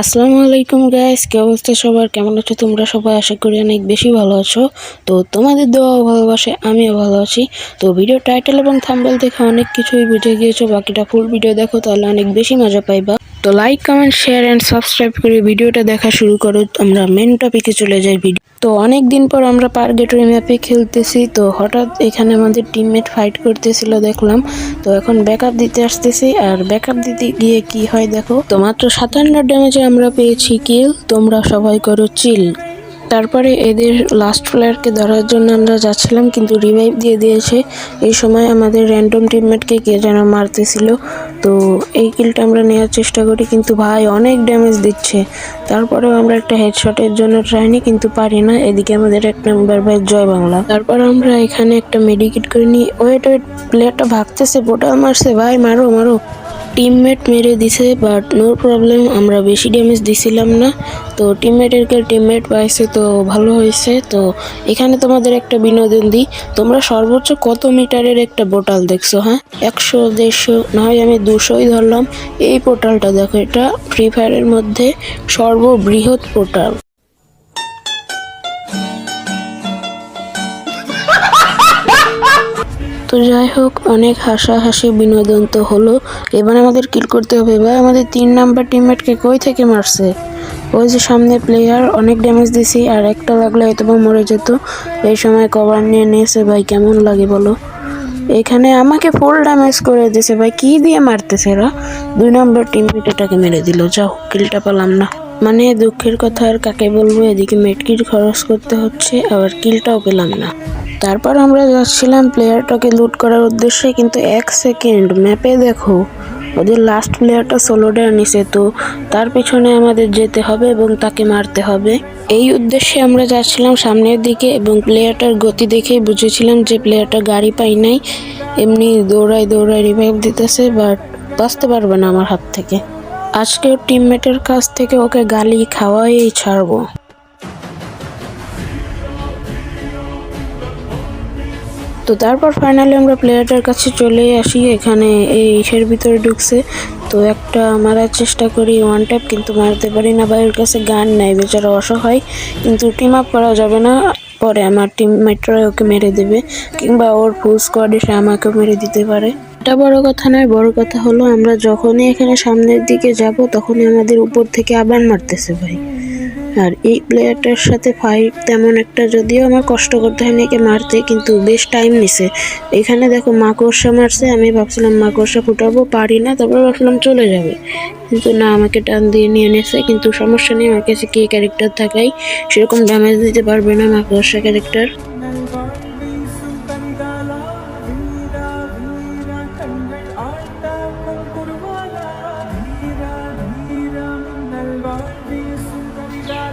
আসসালামু আলাইকুম গাইস কি অবস্থা সবার? কেমন আছো তোমরা? সবাই আশা করি অনেক বেশি ভালো আছো। তো তোমাদের দোয়া ভালোবাসে, আমিও ভালো আছি। তো ভিডিও টাইটেল এবং থাম্বেল দেখে অনেক কিছুই বুঝে গিয়েছো, বাকিটা ফুল ভিডিও দেখো, তাহলে অনেক বেশি মজা পাইবা। তো like comment share and subscribe করে ভিডিওটা দেখা শুরু করো, আমরা মেন টপিকে চলে যাই ভিডিও তো অনেক দিন পর আমরা পার্গেটরি ম্যাপে খেলতেছি, তো হঠাৎ এখানে আমাদের টিমমেট ফাইট করতেছিল দেখলাম। তো এখন ব্যাকআপ দিতে আসতেছি, আর ব্যাকআপ দিতে গিয়ে কি হয় দেখো? তো মাত্র সাতান্ন ড্যামেজে আমরা পেয়েছি কিল তোমরা সবাই করো চিল তারপরে এদের লাস্ট প্লেয়ারকে ধরার জন্য আমরা যাচ্ছিলাম, কিন্তু রিভাইভ দিয়ে দিয়েছে। এই সময় আমাদের র্যান্ডম টিমমেটকে কে যেন মারতেছিল। তো এই কিলটা আমরা নেওয়ার চেষ্টা করি, কিন্তু ভাই অনেক ড্যামেজ দিচ্ছে। তারপরেও আমরা একটা হেডশটের জন্য ট্রাই নিই কিন্তু পারি না। এদিকে আমাদের এক নাম্বার ভাই জয় বাংলা। তারপর আমরা এখানে একটা মেডিকেট করে নিই। ওয়েট ওয়েট প্লেয়ারটা ভাগতেছে পোটাল মারছে, ভাই মারো মারো। টিমমেট মেরে দিছে বাট নো প্রবলেম আমরা বেশি ড্যামেজ দিছিলাম না। তো টিমমেটের কে টিমমেট পাইছে, তো ভালো হয়েছে। তো এখানে তোমাদের একটা বিনোদন দিই। তোমরা সর্বোচ্চ কত মিটারের একটা বোটাল দেখছ হ্যাঁ? একশো, দেড়শো না হয় আমি দুশোই ধরলাম। এই পোর্টালটা দেখো, এটা ফ্রি ফায়ারের মধ্যে সর্ববৃহৎ পোর্টাল তো যাই হোক, অনেক হাসাহাসি বিনোদন তো হলো। এবার আমাদের কিল করতে হবে। ভাই আমাদের তিন নাম্বার টিমমেটকে কই থেকে মারছে? ওই যে সামনে প্লেয়ার অনেক ড্যামেজ দিছি, আর একটা লাগলে হয়তো বা মরে যেত। এই সময় কভার নিয়ে নিয়েছে। ভাই, কেমন লাগে বলো? এখানে আমাকে ফুল ড্যামেজ করে দিছে। ভাই, কি দিয়ে মারতেছে এরা? দুই নম্বর টিম এটাকে মেরে দিল। যাও কিলটা পেলাম না। মানে দুঃখের কথা আর কাকে বলব? এদিকে মেটকিট খরচ করতে হচ্ছে, আবার কিলটাও পেলাম না। তারপর আমরা যাচ্ছিলাম প্লেয়ারটাকে লুট করার উদ্দেশ্যে, কিন্তু এক সেকেন্ড ম্যাপে দেখো, ওদের লাস্ট প্লেয়ারটা সোলোডার নিছে, তো তার পিছনে আমাদের যেতে হবে এবং তাকে মারতে হবে। এই উদ্দেশ্যে আমরা যাচ্ছিলাম সামনের দিকে এবং প্লেয়ারটার গতি দেখেই বুঝেছিলাম যে প্লেয়ারটা গাড়ি পাই নাই। এমনি দৌড়ায় দৌড়ায় রিভাইভ দিতেছে বাট বাঁচতে পারবে না আমার হাত থেকে। আজকে ওর টিমমেটের কাছ থেকে ওকে গালি খাওয়াই ছাড়বো। তো তারপর ফাইনালি আমরা প্লেয়ারটার কাছে চলে আসি। এখানে এই ইসের ভিতরে ঢুকছে। তো একটা মারার চেষ্টা করি ওয়ান ট্যাপ কিন্তু মারতে পারি না বা ওর কাছে গান নাই, বেচারা অসহায়। কিন্তু টিম আপ করা যাবে না, পরে আমার টিম টিমমেটরা ওকে মেরে দেবে, কিংবা ওর ফুল স্কোয়াড এসে আমাকেও মেরে দিতে পারে। এটা বড় কথা নয়, বড় কথা হলো আমরা যখনই এখানে সামনের দিকে যাব, তখনই আমাদের উপর থেকে আবার মারতেছে ভাই। আর এই প্লেয়ারটার সাথে ফাইট তেমন একটা যদিও আমার কষ্ট করতে হয়নি, একে মারতে, কিন্তু বেশ টাইম নিছে। এখানে দেখো মাকড়সা মারছে, আমি ভাবছিলাম মাকড়সা ফুটাবো, পারি না, তারপর ভাবছিলাম চলে যাবে। কিন্তু না, আমাকে টান দিয়ে নিয়ে নিয়েছে কিন্তু সমস্যা নেই, আমার কাছে কি ক্যারেক্টার থাকাই সেরকম ড্যামেজ দিতে পারবে না মাকড়সা ক্যারেক্টার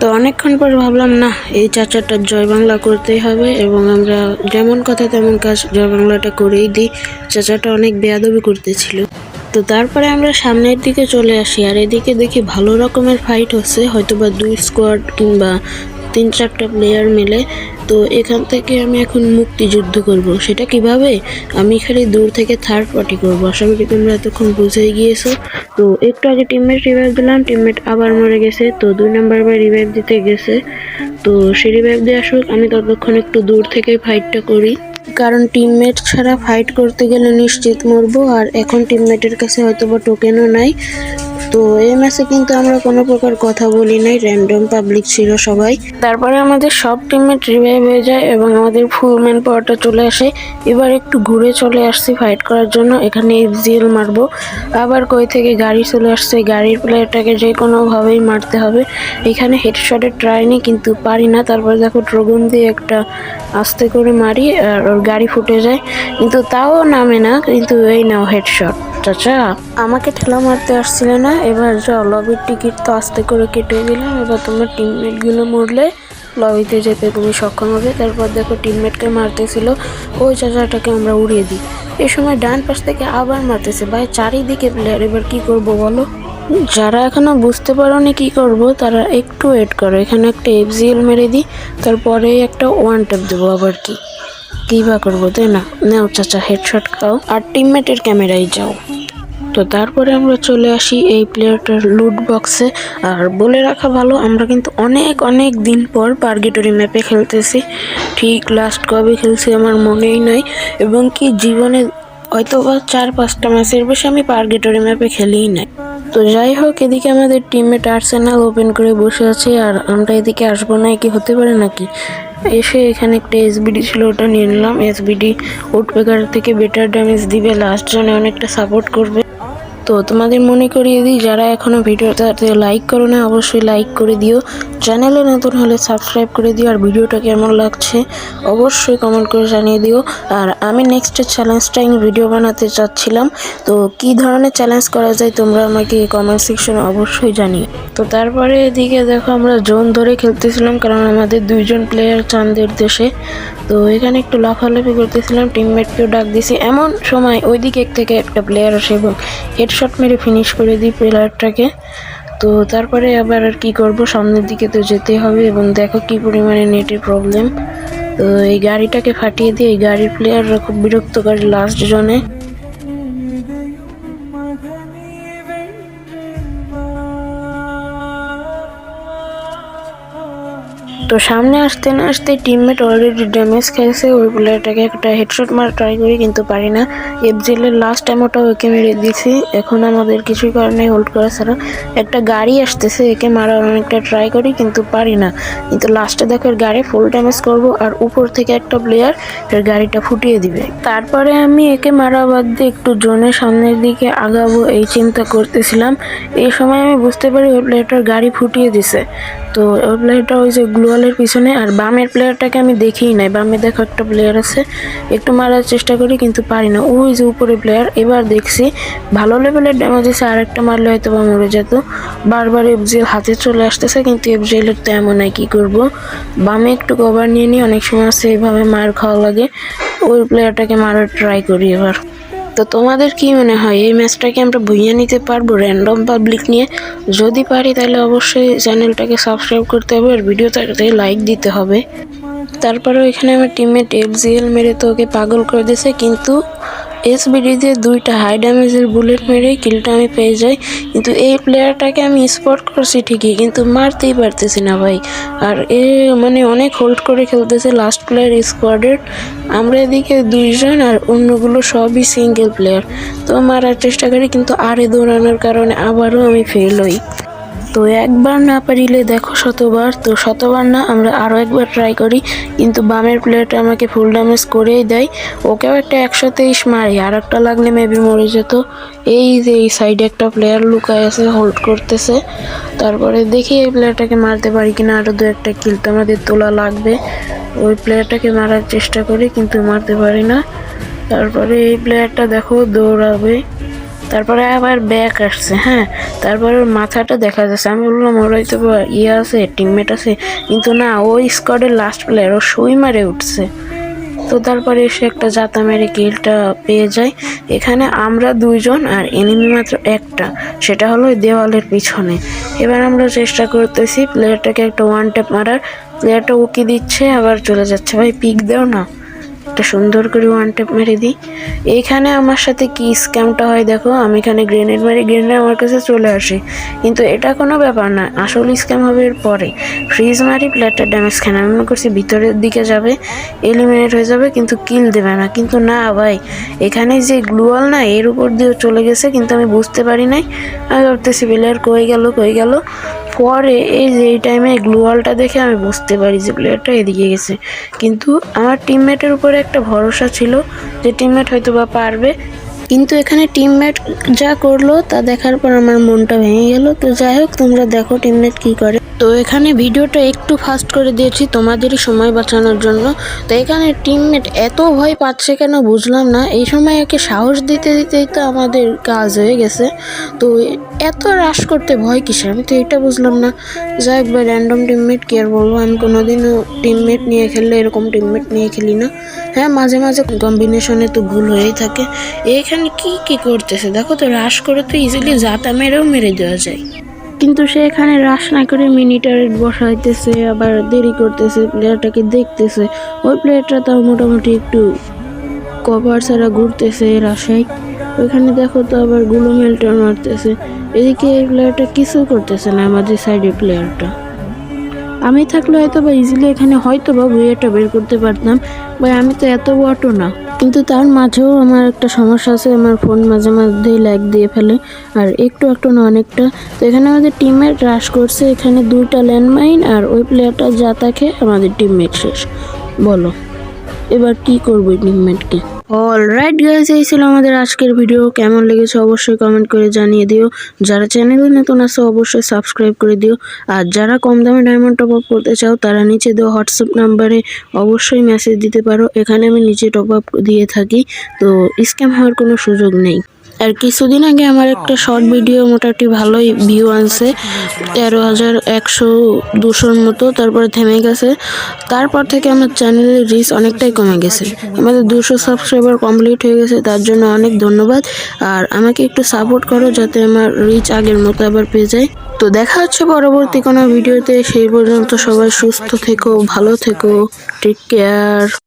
তো অনেকক্ষণ পর ভাবলাম, না, এই চাচাটা জয় বাংলা করতেই হবে এবং আমরা যেমন কথা তেমন কাজ জয় বাংলাটা করেই দিই। চাচাটা অনেক বেয়াদবি করতেছিল। তো তারপরে আমরা সামনের দিকে চলে আসি আর এদিকে দেখি ভালো রকমের ফাইট হচ্ছে। হয়তো বা দুই স্কোয়াড কিংবা তিন চারটা প্লেয়ার মিলে, তো এখান থেকে আমি এখন মুক্তিযুদ্ধ করব। সেটা কীভাবে? আমি খালি দূর থেকে থার্ড পার্টি করব। আশা করি তোমরা এতক্ষণ বুঝেই গিয়েছো। তো একটু আগে টিমমেট রিভাইভ দিলাম টিমমেট আবার মরে গেছে, তো দুই নাম্বার বার রিভাইভ দিতে গেছে। তো সে রিভাইভ দিয়ে আসুক, আমি ততক্ষণ একটু দূর থেকে ফাইটটা করি। কারণ টিমমেট ছাড়া ফাইট করতে গেলে নিশ্চিত মরবো, আর এখন টিমমেটের কাছে হয়তো বা টোকেনও নাই। তো এই ম্যাচে কিন্তু আমরা কোনো প্রকার কথা বলি নাই র্যান্ডম পাবলিক ছিল সবাই। তারপরে আমাদের সব টিমমেট রিভাইভ হয়ে যায় এবং আমাদের ফুল ম্যান পাওয়ারটা চলে আসে। এবার একটু ঘুরে চলে আসছি ফাইট করার জন্য, এখানে জিএল মারবো। আবার কই থেকে গাড়ি চলে আসছে, গাড়ির প্লেয়ারটাকে যে কোনোভাবেই মারতে হবে। এখানে হেডশটের ট্রাই নিই কিন্তু পারি না। তারপর দেখো ড্রোগন দিয়ে একটা আস্তে করে মারি, আর ওর গাড়ি ফুটে যায়। কিন্তু তাও নামে না, কিন্তু এই নাও হেডশট চাচা, আমাকে ঠেলা মারতে আসছিলে না? এবার যাও লবির টিকিট তো আস্তে করে কেটে দিলাম এবার তোমার টিমমেটগুলো মরলে লবিতে যেতে তুমি সক্ষম হবে। তারপর দেখো টিমমেটকে মারতেছিল। ওই চাচাটাকে আমরা উড়িয়ে দিই। এ সময় ডান পাশ থেকে আবার মারতেছে। ভাই, চারিদিকে প্লেয়ার এবার কি করব বলো? যারা এখনও বুঝতে পারোনি কি করব, তারা একটু ওয়েট করো। এখানে একটা এফজিএল মেরে দিই, তারপরে একটা ওয়ান ট্যাপ দেবো আবার কি। কী বা করব তাই না? নাও চাচা হেডশট খাও আর টিমমেটের ক্যামেরায় যাও। তো তারপরে আমরা চলে আসি এই প্লেয়ারটার লুট বক্সে আর বলে রাখা ভালো, আমরা কিন্তু অনেক অনেক দিন পর পার্গেটরি ম্যাপে খেলতেছি। ঠিক লাস্ট কবে খেলছি আমার মনেই নাই। এবং কি জীবনে হয়তো বা চার, পাঁচটা ম্যাচের বেশি আমি পার্গেটরি ম্যাপে খেলেই নাই। তো যাই হোক, এদিকে আমাদের টিমমেট আর্সেনাল ওপেন করে বসে আছে। আর আমরা এদিকে আসব না কি হতে পারে নাকি? এসে এখানে একটা এসবিডি ছিল, ওটা নিয়ে নিলাম। এসবিডি উডপেকার থেকে বেটার ড্যামেজ দিবে লাস্ট জনে অনেকটা সাপোর্ট করবে। তো তোমাদের মনে করিয়ে দিই, যারা এখনও ভিডিওটাতে লাইক করো না, অবশ্যই লাইক করে দিও। চ্যানেলে নতুন হলে সাবস্ক্রাইব করে দিও, আর ভিডিওটা কেমন লাগছে অবশ্যই কমেন্ট করে জানিয়ে দিও। আর আমি নেক্সট চ্যালেঞ্জটা ভিডিও বানাতে চাচ্ছিলাম, তো কি ধরনের চ্যালেঞ্জ করা যায় তোমরা আমাকে কমেন্ট সেকশনে অবশ্যই জানিও। তো তারপরে এদিকে দেখো, আমরা জোন ধরে খেলতেছিলাম, কারণ আমাদের দুইজন প্লেয়ার চাঁদের দেশে। তো এখানে একটু লাফালাফি করতেছিলাম টিমমেটকেও ডাক দিছি। এমন সময় ওই দিক থেকে একটা প্লেয়ার আসে এবং হেডশট মেরে ফিনিশ করে দিই প্লেয়ারটাকে তো তারপরে আবার আর কি করব, সামনের দিকে তো যেতে হবে এবং দেখো কি পরিমাণে নেটের প্রবলেম তো এই গাড়িটাকে ফাটিয়ে দিয়ে এই গাড়ির প্লেয়াররা খুব বিরক্তকর লাস্ট জনে তো সামনে আসতে না আসতে টিমমেট অলরেডি ড্যামেজ খেয়েছে, ওই প্লেয়ারটাকে একটা হেডশট মারা ট্রাই করি, কিন্তু পারি না। এফজেলের লাস্ট টাইমটা ওকে মেরে দিয়েছি, এখন আমাদের কিছুই কারণে হোল্ড করা ছাড়া। একটা গাড়ি আসতেছে, একে মারার অনেকটা ট্রাই করি, কিন্তু পারি না। কিন্তু লাস্টে দেখো গাড়ি ফুল ড্যামেজ করব, আর উপর থেকে একটা প্লেয়ার এর গাড়িটা ফুটিয়ে দিবে। তারপরে আমি একে মারা বাদ দিয়ে একটু জোনের সামনের দিকে আগাবো, এই চিন্তা করতেছিলাম। এই সময় আমি বুঝতে পারি ওই প্লেয়ারটার গাড়ি ফুটিয়ে দিছে। তো ওই প্লেয়ারটা ওই যে গ্লোয়ালের পিছনে, আর বামের প্লেয়ারটাকে আমি দেখিই নাই। বামে দেখো একটা প্লেয়ার আছে, একটু মারার চেষ্টা করি কিন্তু পারি না। ওই যে উপরে প্লেয়ার এবার দেখছি ভালো লেভেলের ড্যামেজ আছে আর একটা মারলে হয়তো বা মরে যেত। বারবার এফজেল হাতে চলে আসতেছে, কিন্তু এফজেলের তো এমন কী করব। বামে একটু কভার নিয়ে নিই, অনেক সময় আছে এইভাবে মার খাওয়া লাগে। ওই প্লেয়ারটাকে মারার ট্রাই করি এবার। তো তোমাদের কি মনে হয়, এই ম্যাচটাকে আমরা বইয়ে নিতে পারব র্যান্ডম পাবলিক নিয়ে? যদি পারি তাহলে অবশ্যই চ্যানেলটাকে সাবস্ক্রাইব করতে হবে আর ভিডিওটাতে লাইক দিতে হবে। তারপরেও এখানে আমার টিমমেট এফজিএল মেরে তো ওকে পাগল করে দিয়েছে, কিন্তু এসবিডিতে দুইটা হাই ড্যামেজের বুলেট মেরে কিলটা আমি পেয়ে যাই। কিন্তু এই প্লেয়ারটাকে আমি স্পট করছি ঠিকই, কিন্তু মারতেই পারতেছি না ভাই। আর এ মানে অনেক হোল্ড করে খেলতেছে লাস্ট প্লেয়ার স্কোয়াডের আমরা এদিকে দুইজন আর অন্যগুলো সবই সিঙ্গেল প্লেয়ার তো মারার চেষ্টা করি, কিন্তু আরে দৌড়ানোর কারণে আবারও আমি ফেল হই। তো একবার না পারিলে দেখো শতবার, তো শতবার না আমরা আরও একবার ট্রাই করি। কিন্তু বামের প্লেয়ারটা আমাকে ফুল ড্যামেজ করেই দেয়। ওকেও একটা একশো তেইশ মারি আর একটা লাগলে মেবি মরে যেত। এই যে এই সাইডে একটা প্লেয়ার লুকায় আছে হোল্ড করতেছে। তারপরে দেখি এই প্লেয়ারটাকে মারতে পারি কিনা আরও দু একটা কিল তো আমাদের তোলা লাগবে। ওই প্লেয়ারটাকে মারার চেষ্টা করি, কিন্তু মারতে পারি না। তারপরে এই প্লেয়ারটা দেখো দৌড়াবে। তারপরে আবার ব্যাক আসছে হ্যাঁ? তারপরে ওর মাথাটা দেখা যাচ্ছে। আমি বললাম, ওর হয়তো ইয়ে আছে টিমমেট আছে। কিন্তু না ওই স্কোয়াডের লাস্ট প্লেয়ার ও সুই মারে উঠছে। তো তারপরে এসে একটা জাতা মেরে কিলটা পেয়ে যায়। এখানে আমরা দুইজন আর এনিমি মাত্র একটা। সেটা হলো দেওয়ালের পিছনে। এবার আমরা চেষ্টা করতেছি প্লেয়ারটাকে একটা ওয়ান ট্যাপ মারার। প্লেয়ারটা উকি দিচ্ছে, আবার চলে যাচ্ছে। ভাই পিক দেও না। একটা সুন্দর করে ওয়ান ট্যাপ মেরে দিই। এইখানে আমার সাথে কি স্ক্যামটা হয় দেখো, আমি এখানে গ্রেনেড মারি গ্রেনেড আমার কাছে চলে আসে। কিন্তু এটা কোনো ব্যাপার না, আসল স্ক্যাম হবে এর পরে। ফ্রিজ মারি প্লেয়ারটা ড্যামেজ খান আমি মনে করছি ভিতরের দিকে যাবে এলিমিনেট হয়ে যাবে, কিন্তু কিল দেবে না। কিন্তু না ভাই, এখানে যে গ্লুয়াল না, এর উপর দিয়েও চলে গেছে, কিন্তু আমি বুঝতে পারি নাই। আমি ভাবতেছি প্লেয়ার কই গেল কই গেল? পরে এই যে এই টাইমে গ্লুয়ালটা দেখে আমি বুঝতে পারি যে প্লেয়ারটা এদিকে গেছে। কিন্তু আমার টিমমেটের উপরে একটা ভরসা ছিল যে টিমমেট হয়তো বা পারবে। কিন্তু এখানে টিমমেট যা করল, তা দেখার পর আমার মনটা ভেঙে গেল। তো যাই হোক, তোমরা দেখো টিমমেট কি করে। তো এখানে ভিডিওটা একটু ফাস্ট করে দিয়েছি তোমাদেরই সময় বাঁচানোর জন্য। তো এখানে টিমমেট এত ভয় পাচ্ছে কেন বুঝলাম না। এই সময় একে সাহস দিতে দিতেই তো আমাদের কাজ হয়ে গেছে। তো এত রাশ করতে ভয় কিসের? আমি তো এটা বুঝলাম না। যা একবার র্যান্ডম টিমমেট কি আর বলব? আমি কোনোদিনও টিমমেট নিয়ে খেললে এরকম টিমমেট নিয়ে খেলি না। হ্যাঁ মাঝে মাঝে কম্বিনেশনে তো ভুল হয়েই থাকে। এখানে কি কি করতেছে? দেখো তো রাশ করে তো ইজিলি জাতা মেরেও মেরে দেওয়া যায়। কিন্তু সে এখানে রাশ না করে মিনিটার বসাইতেছে, আবার দেরি করতেছে প্লেয়ারটাকে দেখতেছে। ওই প্লেয়ারটা তাও মোটামুটি একটু কভার ছাড়া ঘুরতেছে রাশায় ওইখানে দেখো তো আবারগুলো মেলটা মারতেছে। এদিকে এই প্লেয়ারটা কিছু করতেছে না, আমাদের সাইডের প্লেয়ারটা আমি থাকলে হয়তো বা ইজিলি এখানে হয়তো বা বুয়েটা বের করতে পারতাম। বা আমি তো এত বটো না। কিন্তু তার মাঝেও আমার একটা সমস্যা আছে, আমার ফোন মাঝে মাঝেই ল্যাগ দিয়ে ফেলে, আর একটু একটু না অনেকটা। তো এখানে আমাদের টিমমেট রাশ করছে, এখানে দুইটা ল্যান্ডমাইন আর ওই প্লেয়ারটা যা তাকে আমাদের টিমমেট শেষ। বলো, এবার কি করব টিমমেটকে অল রাইট গাইজ এই ছিল আমাদের আজকের ভিডিও কেমন লেগেছে অবশ্যই কমেন্ট করে জানিয়ে দিও। যারা চ্যানেলে নতুন আসো অবশ্যই সাবস্ক্রাইব করে দিও। আর যারা কম দামে ডায়মন্ড টপ আপ করতে চাও, তারা নিচে দেওয়া হোয়াটসঅ্যাপ নাম্বারে অবশ্যই মেসেজ দিতে পারো। এখানে আমি নিচে টপ আপ দিয়ে থাকি। তো স্ক্যাম হওয়ার কোনো সুযোগ নেই। আর কিছুদিন আগে আমার একটা শর্ট ভিডিও মোটামুটি ভালোই ভিউ আনছে। তেরো হাজার একশো দুশোর মতো তারপরে থেমে গেছে। তারপর থেকে আমার চ্যানেলের রিচ অনেকটাই কমে গেছে। আমাদের দুশো সাবস্ক্রাইবার কমপ্লিট হয়ে গেছে তার জন্য অনেক ধন্যবাদ। আর আমাকে একটু সাপোর্ট করো যাতে আমার রিচ আগের মতো আবার পেয়ে যায়। তো দেখা হচ্ছে পরবর্তী কোনো ভিডিওতে সেই পর্যন্ত সবাই সুস্থ থেকো ভালো থেকো টেক কেয়ার